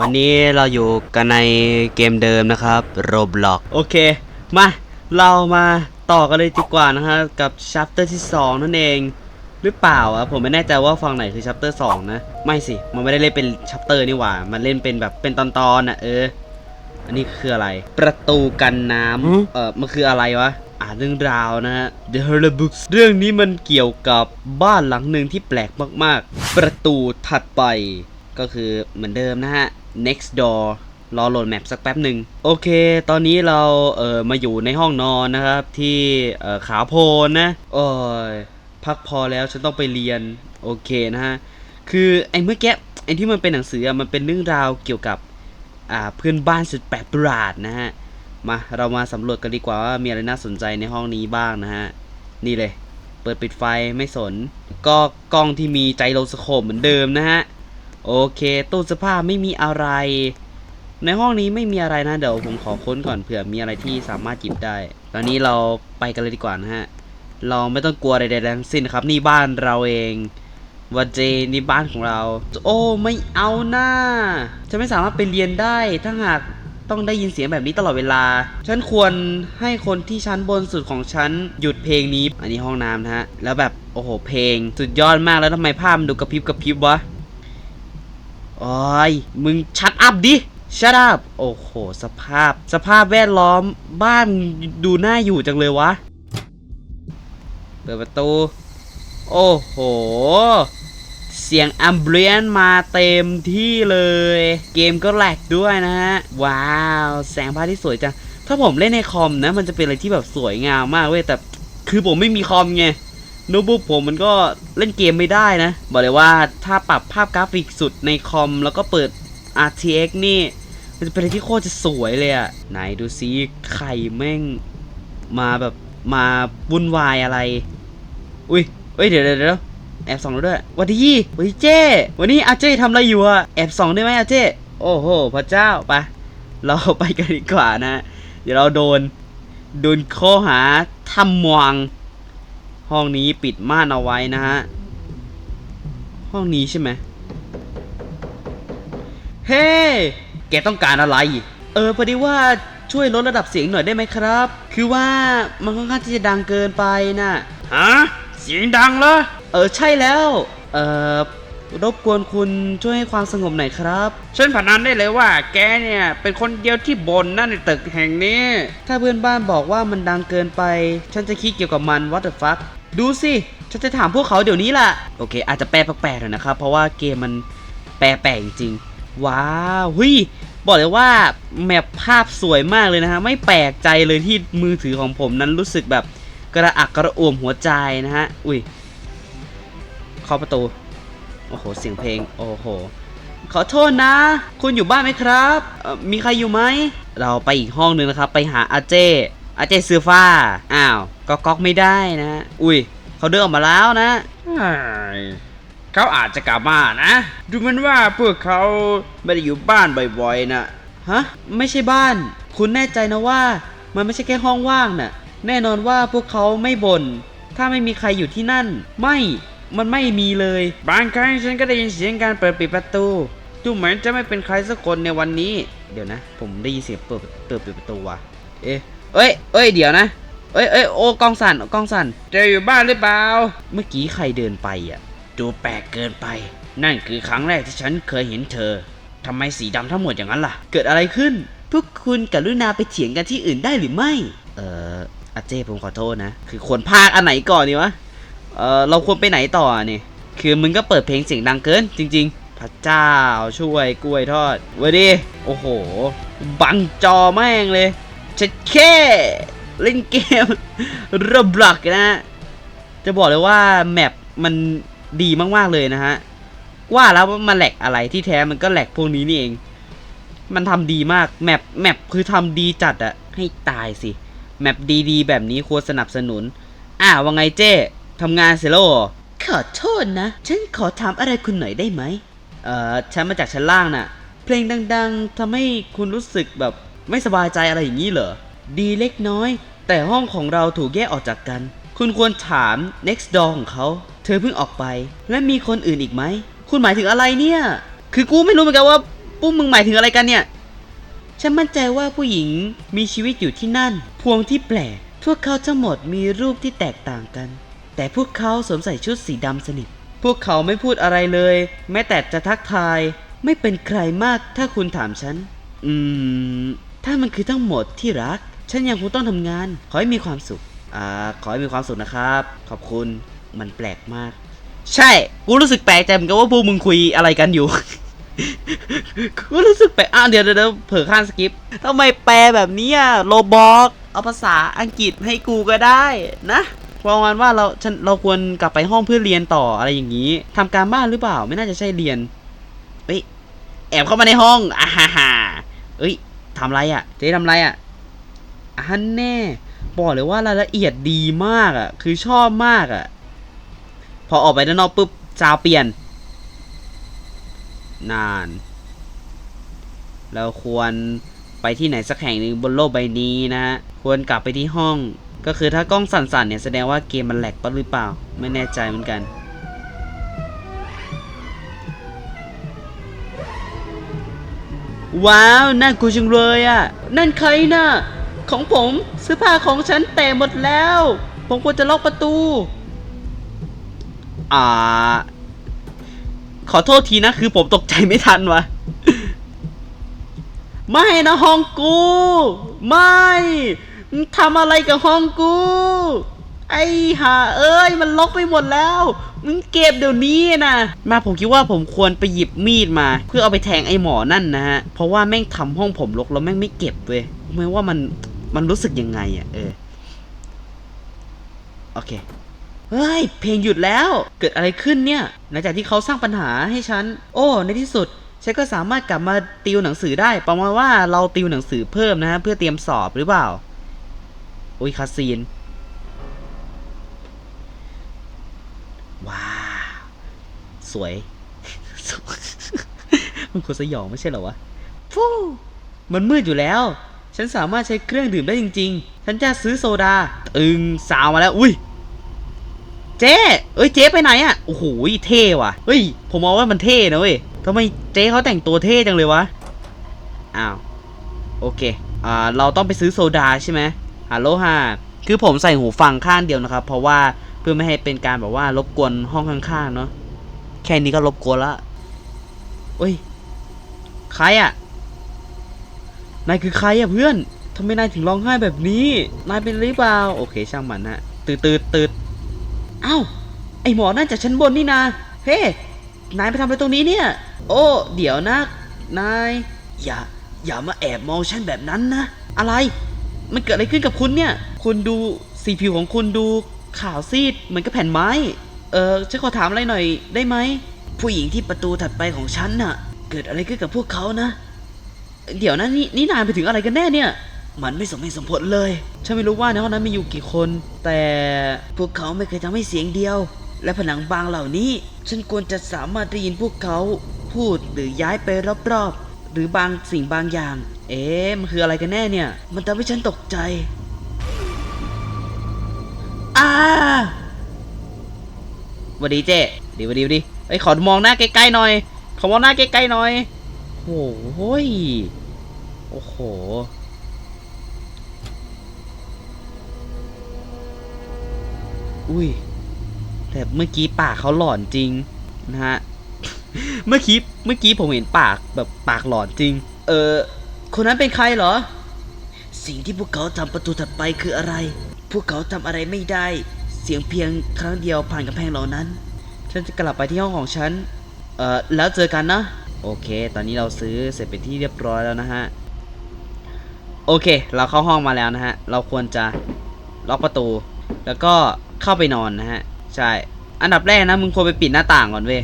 วันนี้เราอยู่กันในเกมเดิมนะครับ Roblox โอเค มา เรามาต่อกันเลยดีกว่านะฮะกับ chapter ที่ 2 นั่นเอง หรือเปล่าอะผมไม่แน่ใจว่าฝั่งไหนคือ chapter 2นะ ไม่สิ มันไม่ได้เล่นเป็น chapter นี่หว่า มันเล่นเป็นแบบเป็นตอนๆน่ะเออ อันนี้คืออะไร ประตูกันน้หืมำเออมันคืออะไรวะ อ่านเรื่องราวนะฮะ The h e r Books เรื่องนี้มันเกี่ยวกับบ้านหลังหนึ่งที่แปลกมากๆ ประตูถัดไปก็คือเหมือนเดิมนะฮะ next door รอโหลดแมปสักแป๊บหนึ่งโอเค ตอนนี้เราเออมาอยู่ในห้องนอนนะครับที่เออขาโพนนะโอ้ยพักพอแล้วฉันต้องไปเรียนโอเคนะฮะคือไอ้เมื่อกี้ไอ้ที่มันเป็นหนังสืออะมันเป็นเรื่องราวเกี่ยวกับอ่าเพื่อนบ้านสุดแปลกประหลาดนะฮะมาเรามาสำรวจกันดีกว่าว่ามีอะไรน่าสนใจในห้องนี้บ้างนะฮะนี่เลย เปิดปิดไฟไม่สน ก็กล้องที่มีใจโลสโคปเหมือนเดิมนะฮะ โอเค ตู้เสื้อผ้าไม่มีอะไร ในห้องนี้ไม่มีอะไรนะ เดี๋ยวผมขอค้นก่อนเผื่อมีอะไรที่สามารถหยิบได้ ตอนนี้เราไปกันเลยดีกว่านะฮะ เราไม่ต้องกลัวใดๆทั้งสิ้นครับ นี่บ้านเราเองว่าเจนี่บ้านของเรา โอ้ไม่เอาหน้าฉันไม่สามารถไปเรียนได้ถ้าหากต้องได้ยินเสียงแบบนี้ตลอดเวลา ฉันควรให้คนที่ชั้นบนสุดของฉันหยุดเพลงนี้ อันนี้ห้องน้ำนะฮะ แล้วแบบ โอ้โห เพลง สุดยอดมากแล้วทำไมภาพมันดูกระพริบกระพริบวะ โอ้ยมึงชัดอัพดิชัดอัพโอ้โห สภาพ สภาพแวดล้อมบ้านดูน่าอยู่จังเลยวะ เปิดประตู โอ้โห เสียงอัมเบรียนมาเต็มที่เลย เกมก็แหลกด้วยนะฮะ ว้าว แสงพระอาทิตย์สวยจัง ถ้าผมเล่นในคอมนะ มันจะเป็นอะไรที่แบบสวยงามมากเว้ย แต่คือผมไม่มีคอมไง โน้ตบุ๊กผมมันก็เล่นเกมไม่ได้นะ บอกเลยว่าถ้าปรับภาพกราฟิกสุดในคอม แล้วก็เปิด RTX นี่ มันจะเป็นอะไรที่โคตรจะสวยเลยอะไหนดูซิไข่แม่งมาแบบมาวุ่นวายอะไร อุ้ยเอ้ยเดี๋ยวเดี๋ยวแอบส่องด้วยวันดีหวันดีเจ้วันนี้อาเจ้ทำอะไรอยู่อะแอบส่องได้ไหมอาเจ้โอ้โหพระเจ้าไปเราไปกันดีกว่านะ เดี๋ยวเราโดน โดนข้อหาทำมวง ห้องนี้ปิดม่านเอาไว้นะฮะ ห้องนี้ใช่ไหม เฮ้แกต้องการอะไร เออพอดีว่าช่วยลดระดับเสียงหน่อยได้ไหมครับ คือว่ามันค่อนข้างที่จะดังเกินไปน่ะ ฮะ เสียงดังเหรอ เออใช่แล้ว เออ รบกวนคุณช่วยให้ความสงบหน่อยครับ ฉันพนันได้เลยว่า แกเนี่ย เป็นคนเดียวที่บ่นนั่นในตึกแห่งนี้ ถ้าเพื่อนบ้านบอกว่ามันดังเกินไป ฉันจะคิดเกี่ยวกับมัน what the fuck ดูสิ ฉันจะถามพวกเขาเดี๋ยวนี้ล่ะ โอเค อาจจะแปลแปลกๆหน่อยนะครับ เพราะว่าเกมมันแปลแปลกจริงๆว้าวเฮ้ยบอกเลยว่าแมปภาพสวยมากเลยนะฮะ ไม่แปลกใจเลยที่มือถือของผมนั้นรู้สึกแบบกระอักกระอ่วมหัวใจนะฮะ อุ้ยเคาะประตูโอ้โหเสียงเพลง โอ้โห ขอโทษนะ คุณอยู่บ้านไหมครับเอ่อมีใครอยู่ไหม เราไปอีกห้องหนึ่งนะครับ ไปหาอาเจ อาเจเสื้อฟ้า อ้าว ก็ก๊อกไม่ได้นะ อุ้ย เขาเดินออกมาแล้วนะเฮ้ยเขาอาจจะกลับมานะ ดูเหมันว่าพวกเขาไม่ได้อยู่บ้านบ่อยๆนะฮะ ไม่ใช่บ้าน คุณแน่ใจนะว่า มันไม่ใช่แค่ห้องว่างน่ะ แน่นอนว่าพวกเขาไม่บน่น ถ้าไม่มีใครอยู่ที่นั่น ไม่ มันไม่มีเลย บางครั้งฉันก็ได้ยินเสียงการเปิดปิดประตู ดูเหมือนจะไม่เป็นใครสักคนในวันนี้ เดี๋ยวนะ ผมได้ยินเสียงเปิดเปิดปิดประตูว่ะ เอ๊ะเอ้ยเอ้ย เดี๋ยวนะ เอ้ยเอ้ยโอ้กองสันกองสันเจออยู่บ้านหรือเปล่า เมื่อกี้ใครเดินไปอะ ดูแปลกเกินไป นั่นคือครั้งแรกที่ฉันเคยเห็นเธอทำไมสีดำทั้งหมดอย่างนั้นล่ะ เกิดอะไรขึ้น พวกคุณกรุณาไปเถียงกันที่อื่นได้หรือไม่ เอ่ออาเจ้ผมขอโทษนะ คือควรพากอันไหนก่อนดีวะ เออเราควรไปไหนต่อนี่ คือมึงก็เปิดเพลงเสียงดังเกิน จริง ๆ พระเจ้าช่วยกล้วยทอดเว้ยดิ โอ้โห บังจอแม่งเลยชัดแค่เล่นเกมระบลักนะ จะบอกเลยว่าแมปมันดีมากๆเลยนะฮะ ว่าแล้วมันแหลกอะไรที่แท้มันก็แหลกพวกนี้นี่เอง มันทำดีมากแมปแมปคือทำดีจัดอะให้ตายสิ แมปดีๆ แบบนี้ควรสนับสนุน อ่าว่าไงเจ้ ทำงานเสร็จแล้วเหรอขอโทษนะ ฉันขอถามอะไรคุณหน่อยได้ไหม เอ่อ ฉันมาจากชั้นล่างน่ะ เพลงดังๆทำให้คุณรู้สึกแบบไม่สบายใจอะไรอย่างนี้เหรอ ดีเล็กน้อย แต่ห้องของเราถูกแยกออกจากกัน คุณควรถาม next door ของเขา เธอเพิ่งออกไป และมีคนอื่นอีกไหม คุณหมายถึงอะไรเนี่ย คือกูไม่รู้เหมือนกันว่าพปุ้มมึงหมายถึงอะไรกันเนี่ย ฉันมั่นใจว่าผู้หญิงมีชีวิตอยู่ที่นั่น พวงที่แปลก พวกเขาทั้งหมดมีรูปที่แตกต่างกัน แต่พวกเขาสวมใส่ชุดสีดำสนิท พวกเขาไม่พูดอะไรเลย แม้แต่จะทักทาย ไม่เป็นใครมากถ้าคุณถามฉัน อืม ถ้ามันคือทั้งหมดที่รัก ฉันยังคงต้องทำงาน ขอให้มีความสุข อ่า ขอให้มีความสุขนะครับ ขอบคุณ มันแปลกมาก ใช่ กูรู้สึกแปลกใจเหมือนกันว่าพวกมึงคุยอะไรกันอยู่ กูรู้สึกแปลก อ้าวเดี๋ยวเดี๋ยวเดี๋ยวเผลอข้ามสคริปต์ทำไมแปลแบบนี้อะโลบอกเอาภาษาอังกฤษให้กูก็ได้นะ ประมาณว่าเราฉันเราควรกลับไปห้องเพื่อเรียนต่ออะไรอย่างนี้ทำการบ้านหรือเปล่า ไม่น่าจะใช่เรียนเฮ้ยแอบเข้ามาในห้องอ่าฮ่าฮ่าเอ้ยทำไรอะเจ๊ทำไรอะอันแน่ บอกเลยว่ารายละเอียดดีมากอะ คือชอบมากอะ พอออกไปด้านนอกปุ๊บจาวเปลี่ยน นาน เราควรไปที่ไหนสักแห่งหนึ่งบนโลกใบนี้นะฮะ ควรกลับไปที่ห้อง ก็คือถ้ากล้องสั่นๆเนี่ยแสดงว่าเกมมันแหลกปะหรือเปล่า ไม่แน่ใจเหมือนกัน ว้าวน่ากลัวจังเลยอะ นั่นใครน่ะ ของผมเสื้อผ้าของฉันแตกหมดแล้ว ผมควรจะล็อกประตู อ่า ขอโทษทีนะ คือผมตกใจไม่ทันวะไม่นะห้องกู ไม่ ทำอะไรกับห้องกู ไอ้ห่าเอ้ย มันล็อกไปหมดแล้ว มึงเก็บเดี๋ยวนี้นะมาผมคิดว่าผมควรไปหยิบมีดมา เพื่อเอาไปแทงไอ้หมอนั่นนะฮะ เพราะว่าแม่งทำห้องผมรกแล้วแม่งไม่เก็บเว้ยไม่ว่ามันมันรู้สึกยังไงอะเออโอเคเฮ้ย เพลงหยุดแล้ว เกิดอะไรขึ้นเนี่ย หลังจากที่เขาสร้างปัญหาให้ฉัน โอ้ ในที่สุด ฉันก็สามารถกลับมาติวหนังสือได้ ประมาณว่าเราติวหนังสือเพิ่มนะฮะ เพื่อเตรียมสอบหรือเปล่า อุ้ยคาซีน ว้าวสวยสวย มันควรสยองไม่ใช่เหรอวะฟูมันมืดอยู่แล้ว ฉันสามารถใช้เครื่องดื่มได้จริง ๆ ฉันจะซื้อโซดา ตึงสาวมาแล้ว อุ้ย เจ๊ เอ้ย เจ๊ไปไหนอะโอ้โห เท่ว่ะ เฮ้ย ผมมองว่ามันเท่นะเว้ยทำไมเจ๊เขาแต่งตัวเท่จังเลยวะ อ้าว โอเค อ่า เราต้องไปซื้อโซดาใช่ไหม ฮัลโหลฮาคือผมใส่หูฟังข้างเดียวนะครับ เพราะว่าเพื่อไม่ให้เป็นการแบบว่ารบกวนห้องข้างๆเนาะแค่นี้ก็รบกวนละเอ้ยใครอะนายคือใครอะเพื่อนทำไมนายถึงร้องไห้แบบนี้ นายเป็นหรือเปล่า โอเคช่างมันฮะตืดตืดตืดอ้าว ไอหมอนั่นจากชั้นบนนี่นา เฮ้ นายไปทำอะไรตรงนี้เนี่ย โอ้ เดี๋ยวนะ นาย อย่า อย่ามาแอบมองฉันแบบนั้นนะ อะไร มันเกิดอะไรขึ้นกับคุณเนี่ย คุณดูสีผิวของคุณดูขาวซีดเหมือนกับแผ่นไม้ เออฉันขอถามอะไรหน่อยได้ไหม ผู้หญิงที่ประตูถัดไปของฉันน่ะ เกิดอะไรขึ้นกับพวกเขานะ เดี๋ยวนะนี่นี่นายไปถึงอะไรกันแน่เนี่ย มันไม่สมเหตุสมผลเลย ฉันไม่รู้ว่าในห้องนั้นมีอยู่กี่คน แต่พวกเขาไม่เคยทำให้เสียงเดียว และผนังบางเหล่านี้ ฉันควรจะสามารถได้ยินพวกเขา พูดหรือย้ายไปรอบๆ หรือบางสิ่งบางอย่าง เอ๊ะมันคืออะไรกันแน่เนี่ย มันทำให้ฉันตกใจอ้าวัสดีเจ๊ดีวัสดีวัสดีไอ้ขอมองหน้าใกล้ๆหน่อย ขอมองหน้าใกล้ๆหน่อยโอ้โหยโอ้โห อุ้ย แต่เมื่อกี้ปากเขาหลอนจริงนะฮะ เมื่อกี้ เมื่อกี้ผมเห็นปากแบบปากหลอนจริง เออ คนนั้นเป็นใครเหรอ สิ่งที่พวกเขาทำประตูถัดไปคืออะไร พวกเขาทำอะไรไม่ได้ เสียงเพียงครั้งเดียวผ่านกำแพงเหล่านั้น ฉันจะกลับไปที่ห้องของฉัน เอ่อ แล้วเจอกันนะ โอเค ตอนนี้เราซื้อเสร็จเป็นที่เรียบร้อยแล้วนะฮะ โอเค เราเข้าห้องมาแล้วนะฮะ เราควรจะล็อกประตู แล้วก็เข้าไปนอนนะฮะ ใช่ อันดับแรกนะมึงควรไปปิดหน้าต่างก่อนเว้ย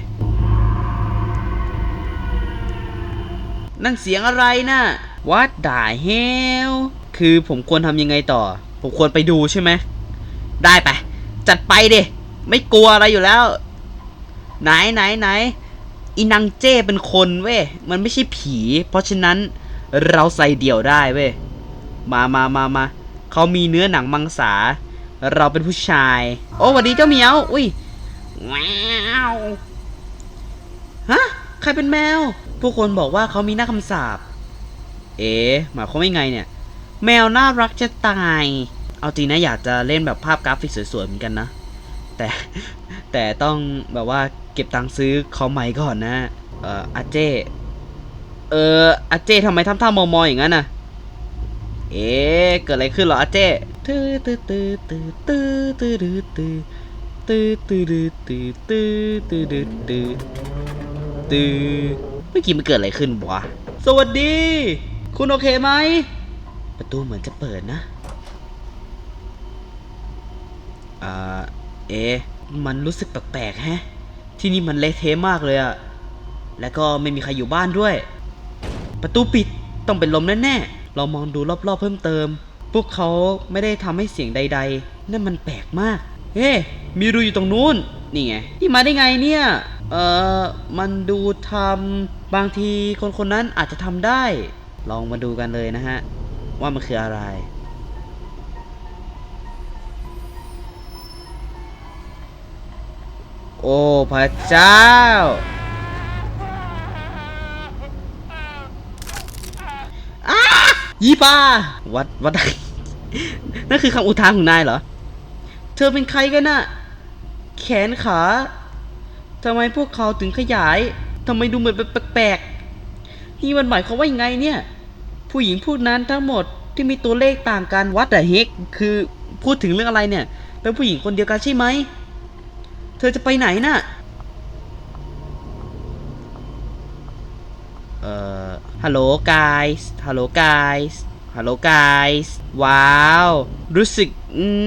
นั่นเสียงอะไรนะ What the hell คือผมควรทำยังไงต่อ ผมควรไปดูใช่ไหม ได้ไป จัดไปดิไม่กลัวอะไรอยู่แล้ว ไหนไหนไหนอีนางเจ้เป็นคนเว้ย มันไม่ใช่ผี เพราะฉะนั้นเราใส่เดี่ยวได้เว้ย มามามามา เขามีเนื้อหนังมังสา เราเป็นผู้ชาย โอ้สวัสดีเจ้าเหมียว อุ้ย ว้าว ฮะ ใครเป็นแมว ผู้คนบอกว่าเขามีหน้าคำสาป เอ๊ะหมายความว่าไงเนี่ย แมวน่ารักจะตาย เอาจริงนะอยากจะเล่นแบบภาพกราฟิกสวยๆเหมือนกันนะ แต่แต่ต้องแบบว่าเก็บตังค์ซื้อคอมใหม่ก่อนนะ เอ่ออาเจเอออาเจทำไมทำท่ามอๆอย่างนั้นน่ะ เอ๊ะเกิดอะไรขึ้นเหรออาเจตื้อตื้อตื้อตื้อตื้อตื้อตื้อตื้อตื้อตื้อตื้อตื้อตื้อตื้อตื้อตื้อเมื่อกี้มันเกิดอะไรขึ้นวะสวัสดี คุณโอเคไหม ประตูเหมือนจะเปิดนะ อ่า เอ๊มันรู้สึกแปลกๆแฮะ ที่นี่มันเละเทะมากเลยอะแล้วก็ไม่มีใครอยู่บ้านด้วย ประตูปิดต้องเป็นลมแน่ๆ เรามองดูรอบๆเพิ่มเติม พวกเขาไม่ได้ทำให้เสียงใด ๆ นั่นมันแปลกมาก เฮ้ มีรูอยู่ตรงนู้น นี่ไงที่มาได้ไงเนี่ย เอ่อ มันดูทำบางทีคนคนนั้นอาจจะทำได้ ลองมาดูกันเลยนะฮะ ว่ามันคืออะไรโอ้พระเจ้าอายี่ป้าวัดวัดนั่นคือคำอุทานของนายเหรอ เธอเป็นใครกันน่ะ แขนขา ทำไมพวกเขาถึงขยาย ทำไมดูเหมือนแปลก นี่มันหมายความว่ายังไงเนี่ย ผู้หญิงพูดนั้นทั้งหมดที่มีตัวเลขต่างกันวัดแต่เฮกคือพูดถึงเรื่องอะไรเนี่ย เป็นผู้หญิงคนเดียวกันใช่ไหม เธอจะไปไหนน่ะ เอ่อ ฮัลโหล guys ฮัลโหล guys ฮัลโหล guys ว้าว รู้สึก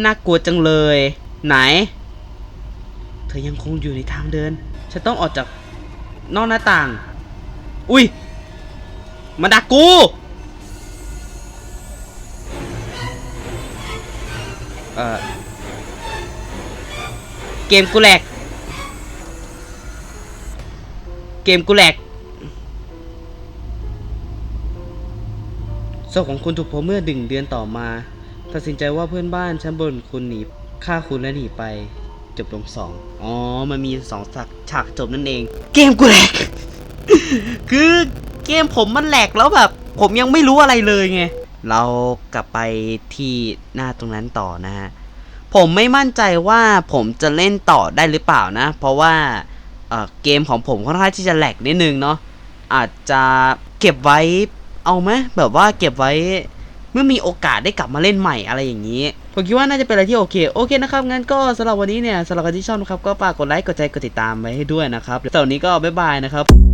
น่ากลัวจังเลย ไหน เธอยังคงอยู่ในทางเดิน ฉันต้องออกจากนอกหน้าต่าง อุ้ย มาดักกู เอ่อเกมกูแหลก เกมกูแหลกศพของคุณถูกพบเมื่อดึงเดือนต่อมา ตัดสินใจว่าเพื่อนบ้านชั้นบนคุณหนีฆ่าคุณและหนีไป จบลงสองอ๋อ มันมีสองฉากฉากจบนั่นเอง เกมกูแหลก คือ เกมผมมันแหลกแล้วแบบ ผมยังไม่รู้อะไรเลยไง เรากลับไปที่หน้าตรงนั้นต่อนะฮะ ผมไม่มั่นใจว่าผมจะเล่นต่อได้หรือเปล่านะ เพราะว่าเเกมของผมค่อนข้างที่จะแหลกนิดนึงเนาะ อาจจะเก็บไว้เอาไหมแบบว่าเก็บไว้เมื่อมีโอกาสได้กลับมาเล่นใหม่อะไรอย่างนี้ ผมคิดว่าน่าจะเป็นอะไรที่โอเค โอเคนะครับ งั้นก็สำหรับวันนี้เนี่ยสำหรับครที่ชอบนะครับ ก็ฝากกดไลค์ กดใจ กดติดตามไว้ให้ด้วยนะครับสำหรับวันนี้ก็บ๊ายบายนะครับ